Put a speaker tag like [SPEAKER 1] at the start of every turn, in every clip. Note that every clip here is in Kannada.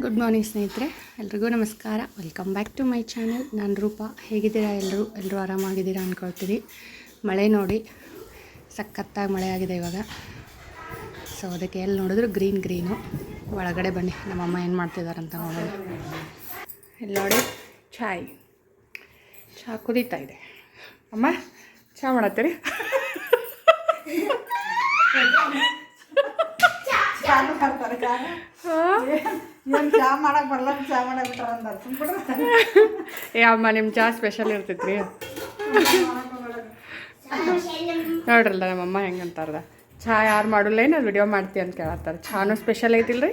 [SPEAKER 1] ಗುಡ್ ಮಾರ್ನಿಂಗ್ ಸ್ನೇಹಿತರೆ. ಎಲ್ರಿಗೂ ನಮಸ್ಕಾರ. Welcome back to my channel ನಾನು ರೂಪ. ಹೇಗಿದ್ದೀರಾ ಎಲ್ಲರೂ ಎಲ್ಲರೂ ಆರಾಮಾಗಿದ್ದೀರಾ ಅಂದ್ಕೊಳ್ತೀರಿ ಮಳೆ ನೋಡಿ ಸಖತ್ತಾಗಿ ಮಳೆ ಆಗಿದೆ ಇವಾಗ. ಸೊ ಅದಕ್ಕೆ ಎಲ್ಲಿ ನೋಡಿದ್ರು ಗ್ರೀನ್ ಗ್ರೀನು. ಒಳಗಡೆ ಬನ್ನಿ. ನಮ್ಮಮ್ಮ ಏನು ಮಾಡ್ತಿದ್ದಾರೆ ಅಂತ ನೋಡೋಣ. ಇಲ್ಲಿ ನೋಡಿ? ಚಾಯ್. ಚಹಾ ಕುದೀತಾ ಇದೆ. ಅಮ್ಮ ಚಹಾ ಮಾಡತ್ತೀರಿ?
[SPEAKER 2] ಚಾನು ಚಾ ಚಾ
[SPEAKER 1] ಏ, ಅಮ್ಮ ನಿಮ್ಮ ಚಹಾ ಸ್ಪೆಷಲ್ ಇರ್ತೈತ್ರಿ. ನೋಡ್ರಲ್ಲ ನಮ್ಮಮ್ಮ ಹೆಂಗಂತಾರ್ದ ಚಾ ಯಾರು ಮಾಡಲ್ಲ ಏನು ವಿಡಿಯೋ ಮಾಡ್ತೀವಿ ಅಂತ ಕೇಳತ್ತಾರೆ. ಚಾನು ಸ್ಪೆಷಲ್ ಐತಿಲ್ರಿ?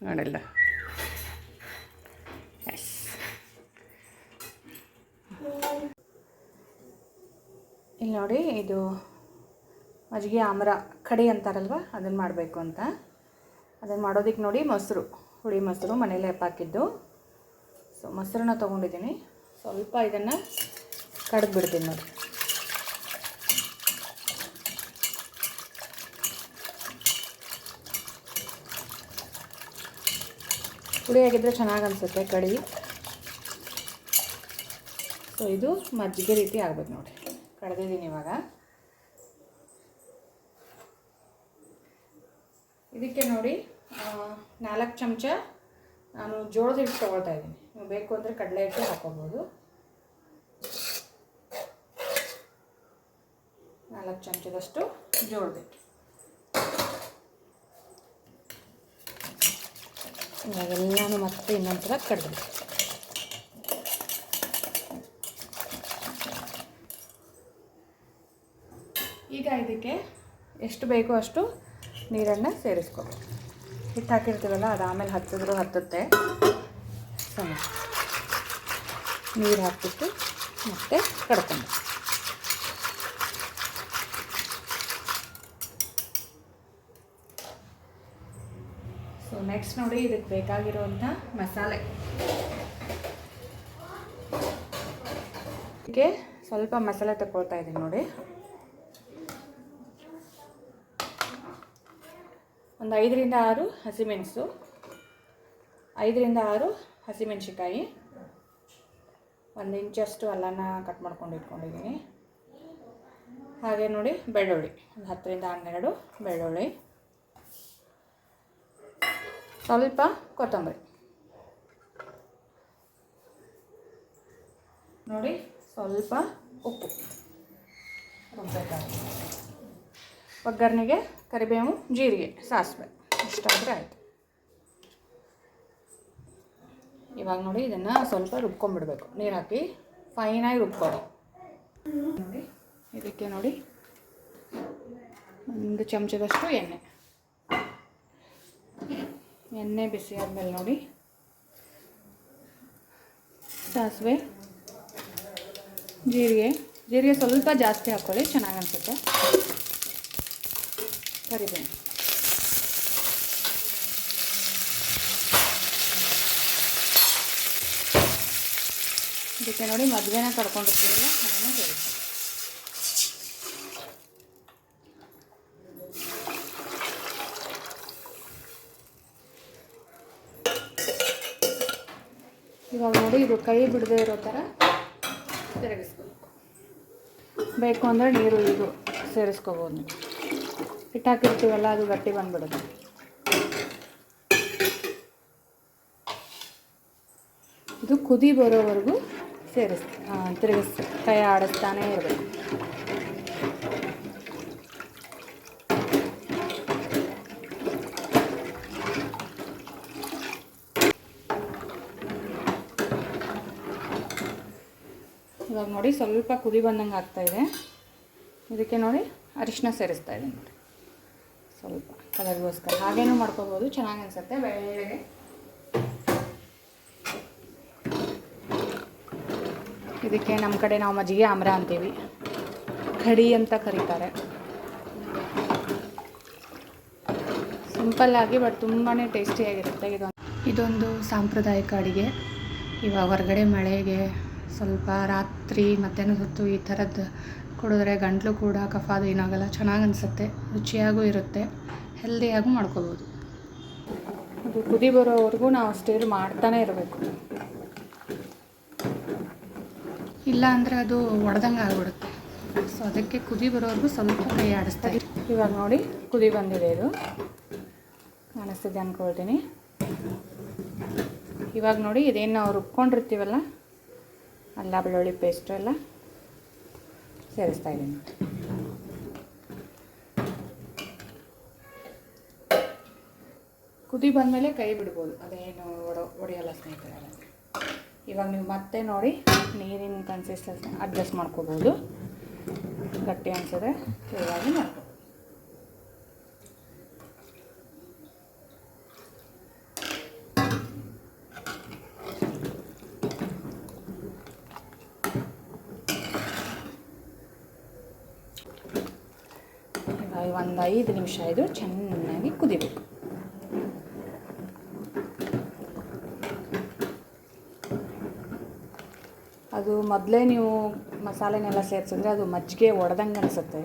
[SPEAKER 1] ನೋಡಿಲ್ಲ. ಎಸ್ ಇಲ್ಲಿ ನೋಡಿ, ಇದು ಮಜ್ಜಿಗೆ ಆಮ್ರ ಕಡಿ ಅಂತಾರಲ್ವ ಅದನ್ನು ಮಾಡಬೇಕು ಅಂತ. ಅದನ್ನು ಮಾಡೋದಕ್ಕೆ ನೋಡಿ ಮೊಸರು. ಹುಳಿ ಮೊಸರು ಮನೇಲಿ ಹಾಕಿದ್ದು ಸೊ ಮೊಸರನ್ನ ತೊಗೊಂಡಿದ್ದೀನಿ. ಸ್ವಲ್ಪ ಇದನ್ನು ಕಡ್ದು ಬಿಡ್ತೀನಿ ನೋಡಿ ಹುಳಿಯಾಗಿದ್ದರೆ ಚೆನ್ನಾಗಿ ಅನಿಸುತ್ತೆ ಕಡಿ. ಸೊ ಇದು ಮಜ್ಜಿಗೆ ರೀತಿ ಆಗ್ಬೇಕು ನೋಡಿ. ಕಡ್ದಿದ್ದೀನಿ ಇವಾಗ. ಇದಕ್ಕೆ ನೋಡಿ ನಾಲ್ಕು ಚಮಚ ನಾನು ಜೋಳದ ಹಿಟ್ಟು ತೊಗೊಳ್ತಾ ಇದ್ದೀನಿ. ನೀವು ಬೇಕು ಅಂದರೆ ಕಡಲೆ ಹಿಟ್ಟು ಹಾಕೋಬೋದು. ನಾಲ್ಕು ಚಮಚದಷ್ಟು ಜೋಳದ ಹಿಟ್ಟು. ಮತ್ತೆ ಇನ್ನೊಂದು ಸಲ ಕಡ್ದು ಈಗ ಇದಕ್ಕೆ ಎಷ್ಟು ಬೇಕೋ ಅಷ್ಟು ನೀರನ್ನು ಸೇರಿಸ್ಕೋಬೇಕು. ಹಿಟ್ಟು ಹಾಕಿರ್ತೀವಲ್ಲ, ಅದು ಆಮೇಲೆ ಹತ್ತಿದ್ರು ಹತ್ತುತ್ತೆ. ಸಮ ನೀರು ಹಾಕಿಬಿಟ್ಟು ಮತ್ತೆ ಕಡ್ಕೊಂಡು. ಸೊ ನೆಕ್ಸ್ಟ್ ನೋಡಿ ಇದಕ್ಕೆ ಬೇಕಾಗಿರುವಂಥ ಮಸಾಲೆ. ಸ್ವಲ್ಪ ಮಸಾಲೆ ತಗೊಳ್ತಾ ಇದ್ದೀನಿ ನೋಡಿ. ಒಂದು ಐದರಿಂದ ಆರು ಹಸಿಮೆಣಸು, ಐದರಿಂದ ಆರು ಹಸಿಮೆಣಸಿಕಾಯಿ ಒಂದು ಇಂಚಷ್ಟು ಅಲ್ಲನ ಕಟ್ ಮಾಡ್ಕೊಂಡು ಇಟ್ಕೊಂಡಿದ್ದೀನಿ. ಹಾಗೆ ನೋಡಿ ಬೆಳ್ಳುಳ್ಳಿ, ಒಂದು ಹತ್ತರಿಂದ ಹನ್ನೆರಡು ಬೆಳ್ಳುಳ್ಳಿ. ಸ್ವಲ್ಪ ಕೊತ್ತಂಬರಿ. ನೋಡಿ ಸ್ವಲ್ಪ ಉಪ್ಪು. ಒಗ್ಗರಣೆಗೆ ಕರಿಬೇವು ಜೀರಿಗೆ, ಸಾಸಿವೆ. ಇಷ್ಟಾದರೆ ಆಯಿತು. ಇವಾಗ ನೋಡಿ ಇದನ್ನು ಸ್ವಲ್ಪ ರುಬ್ಕೊಂಡ್ಬಿಡ್ಬೇಕು. ನೀರು ಹಾಕಿ ಫೈನಾಗಿ ರುಬ್ಕೊಳ್ಳಿ. ನೋಡಿ, ಇದಕ್ಕೆ ನೋಡಿ ಒಂದು ಚಮಚದಷ್ಟು ಎಣ್ಣೆ. ಎಣ್ಣೆ ಬಿಸಿ ಆದಮೇಲೆ ನೋಡಿ. ಸಾಸಿವೆ, ಜೀರಿಗೆ. ಜೀರಿಗೆ ಸ್ವಲ್ಪ ಜಾಸ್ತಿ ಹಾಕ್ಕೊಳ್ಳಿ ಚೆನ್ನಾಗಿ ಅನಿಸುತ್ತೆ. ಕರಿಬೇವು ಇದಕ್ಕೆ ನೋಡಿ ಮದುವೆನ ಕಡ್ಕೊಂಡಿರ್ತೀವಲ್ಲ ಅದನ್ನು ಸೇರಿಸಿ ಇವಾಗ ನೋಡಿ ಇದು ಕೈ ಬಿಡದೆ ಇರೋ ಥರ ತಿರುಗಿಸ್ಬೇಕು ಬೇಕು ಅಂದರೆ ನೀರು ಇದು ಸೇರಿಸ್ಕೋಬೋದು ಹಿಟ್ಟು ಹಾಕಿರ್ತೀವಲ್ಲ ಅದು ಗಟ್ಟಿ ಬಂದ್ಬಿಡುತ್ತೆ. ಇದು ಕುದಿ ಬರೋವರೆಗೂ ಸೇರಿಸ್ ತಿರುಗಿಸ್ ಕೈ ಆಡಿಸ್ತಾನೇ ಇರಬೇಕು. ಇವಾಗ ನೋಡಿ ಸ್ವಲ್ಪ ಕುದಿ ಬಂದಂಗೆ ಆಗ್ತಾಯಿದೆ ಇದಕ್ಕೆ ನೋಡಿ ಅರಿಶಿನ ಸೇರಿಸ್ತಾ ಇದ್ದೀನಿ ನೋಡಿ. ಸ್ವಲ್ಪ ಕಲರ್ಗೋಸ್ಕರ. ಹಾಗೇನೂ ಮಾಡ್ಕೋಬೋದು, ಚೆನ್ನಾಗಿ ಅನಿಸುತ್ತೆ. ಬೆಳ್ಳಗೆ ಇದಕ್ಕೆ ನಮ್ಮ ಕಡೆ ನಾವು ಮಜ್ಜಿಗೆ ಆಮ್ರ ಅಂತೀವಿ. ಕಡಿ ಅಂತ ಕರೀತಾರೆ. ಸಿಂಪಲ್ಲಾಗಿ ಬಟ್ ತುಂಬಾ ಟೇಸ್ಟಿಯಾಗಿರುತ್ತೆ ಇದೊಂದು ಇದೊಂದು ಸಾಂಪ್ರದಾಯಿಕ ಅಡುಗೆ. ಇವಾಗ ಹೊರಗಡೆ ಮಳೆಗೆ ಸ್ವಲ್ಪ ರಾತ್ರಿ ಮಧ್ಯಾಹ್ನದ ಹೊತ್ತು ಈ ಥರದ್ದು ಕುಡಿದ್ರೆ ಗಂಟಲು ಕೂಡ ಕಫ ಅದು ಏನಾಗಲ್ಲ, ಚೆನ್ನಾಗಿ ಅನಿಸುತ್ತೆ, ರುಚಿಯಾಗೂ ಇರುತ್ತೆ, ಹೆಲ್ದಿಯಾಗೂ ಮಾಡ್ಕೋಬೋದು. ಅದು ಕುದಿ ಬರೋವರೆಗೂ ನಾವು ಸ್ಟೀರ್ ಮಾಡ್ತಾನೆ ಇರಬೇಕು. ಇಲ್ಲ ಅಂದರೆ ಅದು ಒಡೆದಂಗೆ ಆಗಿಬಿಡುತ್ತೆ. ಸೊ ಅದಕ್ಕೆ ಕುದಿ ಬರೋವರೆಗೂ ಸ್ವಲ್ಪ ಕೈ ಆಡಿಸ್ತಾ ಇವಾಗ ನೋಡಿ, ಕುದಿ ಬಂದಿದೆ ಇದು. ಕಾಣಿಸ್ತಿದೆ ಅಂದ್ಕೊಳ್ತೀನಿ ಇವಾಗ ನೋಡಿ, ಇದೇನು ನಾವು ರುಬ್ಕೊಂಡಿರ್ತೀವಲ್ಲ? ಅಲ್ಲ, ಬೆಳ್ಳುಳ್ಳಿ ಪೇಸ್ಟು ಎಲ್ಲ. ಸೇರಿಸ್ತಾ ಇದ್ದೀನಿ. ಕುದಿ ಬಂದಮೇಲೆ ಕೈ ಬಿಡ್ಬೋದು. ಅದೇನು ಒಡ, ಒಡೆಯಲ್ಲ ಸ್ನೇಹಿತರೆ ಇವಾಗ ನೀವು ಮತ್ತೆ ನೋಡಿ ನೀರಿನ ಕನ್ಸಿಸ್ಟೆನ್ಸಿ ಅಡ್ಜಸ್ಟ್ ಮಾಡ್ಕೋಬೋದು. ಗಟ್ಟಿ ಅನ್ಸಿದ್ರೆ ಇವಾಗ ಮಾಡ್ಕೊ ಇವಾಗ ಒಂದು ಐದು ನಿಮಿಷ ಇದು ಚೆನ್ನಾಗಿ ಕುದಿಬೇಕು. ಅದು ಮೊದಲೇ ನೀವು ಮಸಾಲೆನೆಲ್ಲ ಸೇರಿಸಿದ್ರೆ ಅದು ಮಜ್ಜಿಗೆ ಒಡೆದಂಗೆ ಅನಿಸುತ್ತೆ.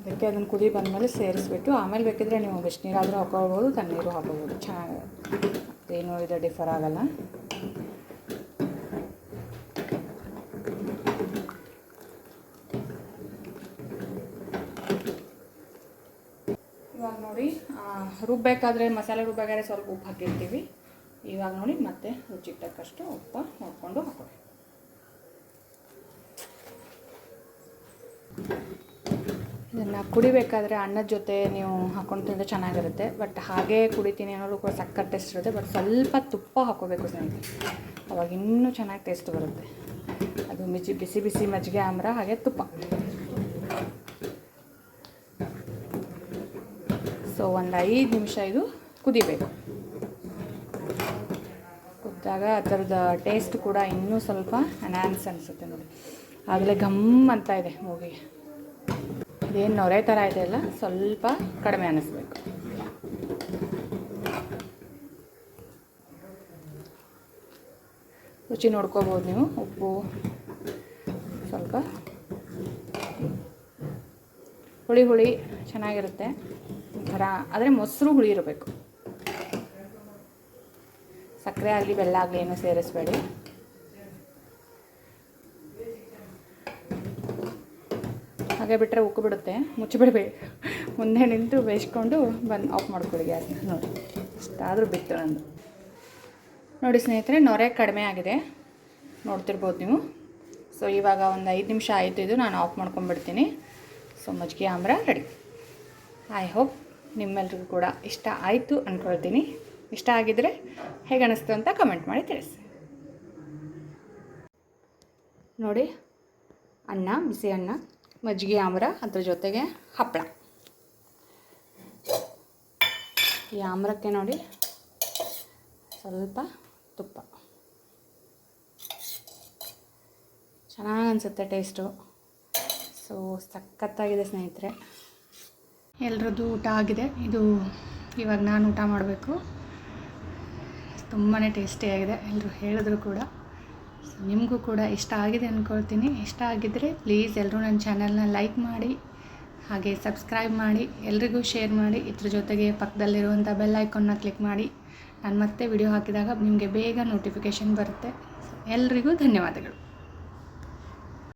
[SPEAKER 1] ಅದಕ್ಕೆ ಅದನ್ನು ಕುದಿ ಬಂದಮೇಲೆ ಸೇರಿಸ್ಬಿಟ್ಟು ಆಮೇಲೆ ಬೇಕಿದ್ರೆ ನೀವು ಬಿಸಿನೀರಾದರೂ ಹಾಕೋಬೋದು, ತಣ್ಣೀರು ಹಾಕೋಬೋದು. ಚೆನ್ನಾಗಿ ಏನು ಇದು ಡಿಫರ್ ಆಗಲ್ಲ. ಆ, ರುಬ್ಬೇಕಾದ್ರೆ ಮಸಾಲೆ ರುಬ್ಬೇಕಾದ್ರೆ ಸ್ವಲ್ಪ ಉಪ್ಪು ಹಾಕಿರ್ತೀವಿ. ಇವಾಗ ನೋಡಿ ಮತ್ತೆ ರುಚಿಗೆ ತಕ್ಕಷ್ಟು ಉಪ್ಪು ನೋಡಿಕೊಂಡು ಹಾಕೊಳ್ಳಿ ಇದನ್ನು ಕುಡಿಬೇಕಾದ್ರೆ ಅನ್ನದ ಜೊತೆ ನೀವು ಹಾಕೊಂಡು ತಿಂದರೆ ಚೆನ್ನಾಗಿರುತ್ತೆ. ಬಟ್ ಹಾಗೇ ಕುಡಿತೀನಿ ಅನ್ನೋದು ಕೂಡ ಸಕ್ಕರೆ ಟೇಸ್ಟ್ ಇರುತ್ತೆ. ಬಟ್ ಸ್ವಲ್ಪ ತುಪ್ಪ ಹಾಕೋಬೇಕು ಸ್ನೇಹಿತರೆ. ಅವಾಗ ಇನ್ನೂ ಚೆನ್ನಾಗಿ ಟೇಸ್ಟ್ ಬರುತ್ತೆ. ಅದು ಮಿಜಿ ಬಿಸಿ ಬಿಸಿ ಮಜ್ಜಿಗೆ ಆಮ್ರ ಹಾಗೆ ತುಪ್ಪ. ಸೊ ಒಂದು ಐದು ನಿಮಿಷ ಇದು ಕುದಿಬೇಕು. ಕುದ್ದಾಗ ಅದರದ ಟೇಸ್ಟ್ ಕೂಡ ಇನ್ನೂ ಸ್ವಲ್ಪ ಅನಾನ್ಸ್ ಅನಿಸುತ್ತೆ ನೋಡಿ. ಆಗಲೇ ಘಮ್ ಅಂತ ಇದೆ ಮೂಗಿಗೆ ಇದೇನು ನೊರೆ ಥರ ಇದೆ ಅಲ್ಲ, ಸ್ವಲ್ಪ ಕಡಿಮೆ ಅನ್ನಿಸ್ಬೇಕು ರುಚಿ ನೋಡ್ಕೋಬೋದು ನೀವು, ಉಪ್ಪು ಸ್ವಲ್ಪ. ಹುಳಿ ಹುಳಿ ಚೆನ್ನಾಗಿರುತ್ತೆ. ಒಂಥರ, ಆದರೆ ಮೊಸರು ಹುಳಿ ಇರಬೇಕು. ಸಕ್ಕರೆ ಆಗಲಿ ಬೆಲ್ಲ ಆಗಲಿ ಏನು ಸೇರಿಸ್ಬೇಡಿ. ಹಾಗೆ ಬಿಟ್ಟರೆ ಉಕ್ಕು ಬಿಡುತ್ತೆ. ಮುಚ್ಚಿಬಿಡಬೇಡಿ ಮುಂದೆ ನಿಂತು ಬೇಯಿಸ್ಕೊಂಡು ಬಂದು ಆಫ್ ಮಾಡ್ಕೊಳ್ಳಿ ಗ್ಯಾಸ್ನ ನೋಡಿ, ಇಷ್ಟಾದರೂ ಬಿತ್ತು ನಂದು. ನೋಡಿ ಸ್ನೇಹಿತರೆ, ನೊರೆ ಕಡಿಮೆ ಆಗಿದೆ. ನೋಡ್ತಿರ್ಬೋದು ನೀವು. ಸೊ ಇವಾಗ ಒಂದು ಐದು ನಿಮಿಷ ಆಯಿತು ಇದು. ನಾನು ಆಫ್ ಮಾಡ್ಕೊಂಡ್ಬಿಡ್ತೀನಿ. ಸೊ ಮಜ್ಜಿಗೆ ಆಮ್ರ ರೆಡಿ ಐ ಹೋಪ್ ನಿಮ್ಮೆಲ್ರಿಗೂ ಕೂಡ ಇಷ್ಟ ಆಯಿತು ಅಂದ್ಕೊಳ್ತೀನಿ ಇಷ್ಟ ಆಗಿದ್ದರೆ ಹೇಗೆ ಅನ್ನಿಸ್ತು ಅಂತ ಕಮೆಂಟ್ ಮಾಡಿ ತಿಳಿಸಿ. ನೋಡಿ, ಅನ್ನ, ಬಿಸಿ ಅನ್ನ, ಮಜ್ಜಿಗೆ ಆಮರ, ಅದ್ರ ಜೊತೆಗೆ ಹಪ್ಪಳ. ಈ ಆಮ್ರಕ್ಕೆ ನೋಡಿ ಸ್ವಲ್ಪ ತುಪ್ಪ. ಚೆನ್ನಾಗಿ ಅನಿಸುತ್ತೆ ಟೇಸ್ಟು ಸೊ ಸಖತ್ತಾಗಿದೆ ಸ್ನೇಹಿತರೆ. ಎಲ್ರದ್ದು ಊಟ ಆಗಿದೆ. ಇದು ಇವಾಗ ನಾನು ಊಟ ಮಾಡಬೇಕು. ತುಂಬಾ ಟೇಸ್ಟಿಯಾಗಿದೆ ಎಲ್ಲರೂ ಹೇಳಿದ್ರು ಕೂಡ. ನಿಮಗೂ ಕೂಡ ಇಷ್ಟ ಆಗಿದೆ ಅಂದ್ಕೊಳ್ತೀನಿ ಇಷ್ಟ ಆಗಿದ್ದರೆ ಪ್ಲೀಸ್ ಎಲ್ಲರೂ ನನ್ನ ಚಾನಲ್ನ ಲೈಕ್ ಮಾಡಿ, ಹಾಗೆ ಸಬ್ಸ್ಕ್ರೈಬ್ ಮಾಡಿ, ಎಲ್ರಿಗೂ ಶೇರ್ ಮಾಡಿ, ಇದ್ರ ಜೊತೆಗೆ ಪಕ್ಕದಲ್ಲಿರುವಂಥ ಬೆಲ್ ಐಕಾನ್ನ ಕ್ಲಿಕ್ ಮಾಡಿ. ನಾನು ಮತ್ತೆ ವಿಡಿಯೋ ಹಾಕಿದಾಗ ನಿಮಗೆ ಬೇಗ ನೋಟಿಫಿಕೇಷನ್ ಬರುತ್ತೆ. ಎಲ್ರಿಗೂ ಧನ್ಯವಾದಗಳು.